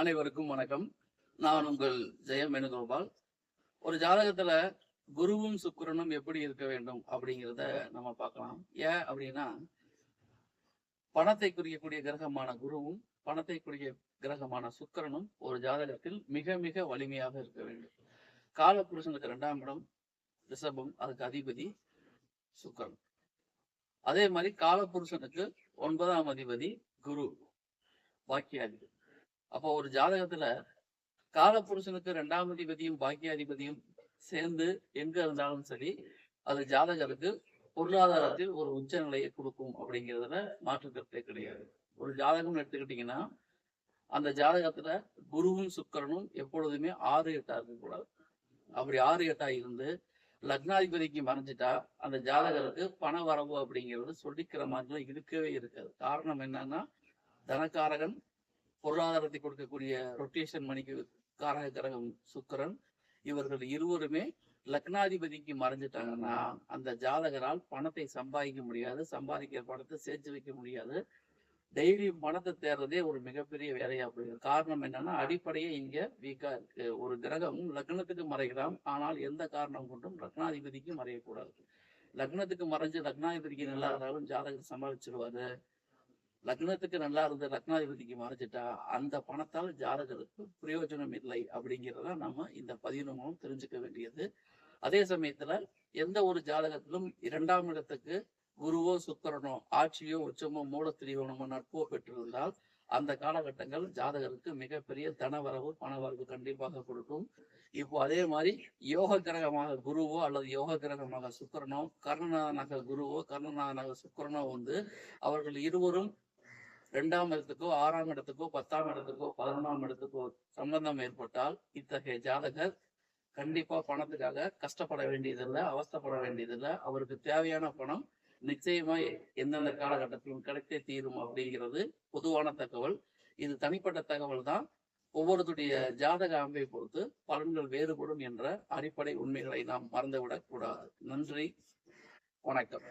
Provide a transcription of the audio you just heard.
அனைவருக்கும் வணக்கம். நான் உங்கள் ஜெயம் வேணுகோபால். ஒரு ஜாதகத்துல குருவும் சுக்கரனும் எப்படி இருக்க வேண்டும் அப்படிங்கிறத நம்ம பார்க்கலாம். ஏன் அப்படின்னா பணத்தை குறிக்கக்கூடிய கிரகமான குருவும் பணத்தை குறிக்க கிரகமான சுக்கிரனும் ஒரு ஜாதகத்தில் மிக மிக வலிமையாக இருக்க வேண்டும். காலபுருஷனுக்கு இரண்டாம் இடம் ரிஷபம் அதுக்கு அதிபதி சுக்கிரன். அதே மாதிரி காலபுருஷனுக்கு ஒன்பதாம் அதிபதி குரு பாக்கியாதிபதி அப்போ ஒரு ஜாதகத்துல காலபுருஷனுக்கு ரெண்டாம் அதிபதியும் பாக்கியாதிபதியும் சேர்ந்து எங்க இருந்தாலும் சரி அது ஜாதகருக்கு பொருளாதாரத்தில் ஒரு உச்ச நிலையை கொடுக்கும் அப்படிங்கிறதுல மாற்று கருத்தே கிடையாது. ஒரு ஜாதகம்னு எடுத்துக்கிட்டீங்கன்னா அந்த ஜாதகத்துல குருவும் சுக்கரனும் எப்பொழுதுமே ஆறு எட்டா இருக்கக்கூடாது அப்படி ஆறு எட்டா இருந்து லக்னாதிபதிக்கு மறைஞ்சிட்டா அந்த ஜாதகருக்கு பண வரவு அப்படிங்கிறது சொல்லிக்கிற மாதிரி இருக்கவே இருக்காது. காரணம் என்னன்னா தனக்காரகன் பொருளாதாரத்தை கொடுக்கக்கூடிய ரொட்டேஷன் மணிக்கு காரக கிரகம் சுக்கிரன். இவர்கள் இருவருமே லக்னாதிபதிக்கு மறைஞ்சிட்டாங்கன்னா அந்த ஜாதகரால் பணத்தை சம்பாதிக்க முடியாது சம்பாதிக்கிற பணத்தை சேர்த்து வைக்க முடியாது. டெய்லி பணத்தை தேடுறதே ஒரு மிகப்பெரிய வேலையா போயிடும். காரணம் என்னன்னா அடிப்படையே இங்க வீக்கா இருக்கு ஒரு கிரகம் லக்னத்துக்கு மறைக்கலாம் ஆனால் எந்த காரணம் கொண்டும் லக்னாதிபதிக்கு மறையக்கூடாது. லக்னத்துக்கு மறைஞ்சு லக்னாதிபதிக்கு நல்லா இருந்தாலும் ஜாதகர் சமாளிச்சிருவாரு. லக்னத்துக்கு நல்லா இருந்து லக்னாதிபதிக்கு மறைச்சிட்டா அந்த பணத்தால் ஜாதகருக்கு பிரயோஜனம் இல்லை அப்படிங்கிறத நம்ம இந்த பதிவு மூலம் தெரிஞ்சுக்க வேண்டியது. அதே சமயத்துல எந்த ஒரு ஜாதகத்திலும் இரண்டாம் இடத்துக்கு குருவோ சுக்கரனோ ஆட்சியோ உச்சமோ மூல திரியோணமோ நட்போ பெற்றிருந்தால் அந்த காலகட்டங்கள் ஜாதகருக்கு மிகப்பெரிய தனவரவு பணவரவு கண்டிப்பாக கொடுக்கும். இப்போ அதே மாதிரி யோக கிரகமாக குருவோ அல்லது யோக கிரகமாக சுக்கரனோ கர்ணநாதனாக குருவோ கர்ணநாதனாக சுக்கரனோ வந்து அவர்கள் இருவரும் ரெண்டாம் இடத்துக்கோ ஆறாம் இடத்துக்கோ பத்தாம் இடத்துக்கோ பதினொன்றாம் இடத்துக்கோ சம்பந்தம் ஏற்பட்டால் இத்தகைய ஜாதகர் கண்டிப்பா பணத்துக்காக கஷ்டப்பட வேண்டியதில்லை அவஸ்தப்பட வேண்டியதில்லை. அவருக்கு தேவையான பணம் நிச்சயமா எந்தெந்த காலகட்டத்திலும் கிடைத்தே தீரும் அப்படிங்கிறது பொதுவான தகவல். இது தனிப்பட்ட தகவல் தான். ஒவ்வொருத்துடைய ஜாதக அமைப்பை பொறுத்து பலன்கள் வேறுபடும் என்ற அடிப்படை உண்மைகளை நாம் மறந்துவிடக் கூடாது நன்றி. வணக்கம்.